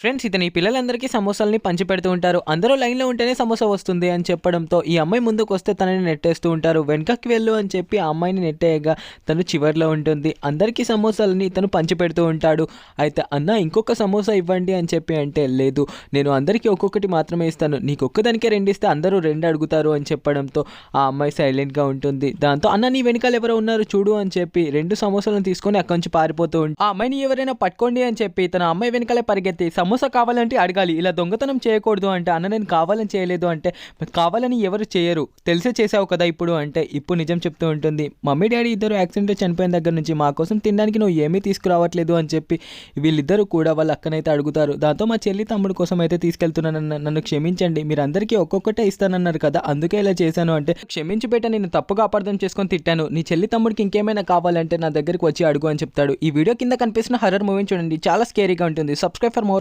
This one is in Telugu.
ఫ్రెండ్స్ ఇతని పిల్లలందరికీ సమోసాలని పంచిపెడుతూ ఉంటారు. అందరూ లైన్లో ఉంటేనే సమోసా వస్తుంది అని చెప్పడంతో ఈ అమ్మాయి ముందుకు వస్తే తనని నెట్టేస్తూ ఉంటారు. వెనకకి వెళ్ళు అని చెప్పి ఆ అమ్మాయిని నెట్టేయగా తను చివరిలో ఉంటుంది. అందరికీ సమోసాలని తను పంచిపెడుతూ ఉంటాడు. అయితే అన్న ఇంకొక సమోసా ఇవ్వండి అని చెప్పి అంటే లేదు నేను అందరికీ ఒక్కొక్కటి మాత్రమే ఇస్తాను. నీకు ఒక్కదానికే రెండు ఇస్తే అందరూ రెండు అడుగుతారు అని చెప్పడంతో ఆ అమ్మాయి సైలెంట్గా ఉంటుంది. దాంతో అన్న నీ వెనకాల ఎవరో ఉన్నారు చూడు అని చెప్పి రెండు సమోసాలను తీసుకొని అక్కడి నుంచి పారిపోతూ ఉంటుంది ఆ అమ్మాయిని ఎవరైనా పట్టుకోండి అని చెప్పి తన అమ్మాయి వెనకాలే పరిగెత్తి సమోసా కావాలంటే అడగాలి. ఇలా దొంగతనం చేయకూడదు అంటే అన్న నేను కావాలని చేయలేదు అంటే కావాలని ఎవరు చేయరు. తెలిసే చేసావు కదా ఇప్పుడు అంటే ఇప్పుడు నిజం చెప్తూ ఉంటుంది. మమ్మీ డాడీ ఇద్దరు యాక్సిడెంట్ చనిపోయిన దగ్గర నుంచి మా కోసం తినడానికి నువ్వు ఏమీ తీసుకురావట్లేదు అని చెప్పి వీళ్ళిద్దరూ కూడా వాళ్ళ అక్కనైతే అడుగుతారు. దాంతో మా చెల్లి తమ్ముడు కోసం అయితే తీసుకెళ్తున్నాను నన్ను క్షమించండి. మీరు అందరికీ ఒక్కొక్కటే ఇస్తానన్నారు కదా అందుకే ఇలా చేశాను అంటే క్షమించి పెట్ట నేను తప్పుగా అపార్థం చేసుకొని తిట్టాను. నీ చెల్లి తమ్ముడికి ఇంకేమైనా కావాలంటే నా దగ్గరికి వచ్చి అడుగు అని చెప్తాడు. ఈ వీడియో కింద కనిపిస్తున్న హర్రర్ మూవీని చూడండి. చాలా స్కేరీగా ఉంటుంది. Subscribe for more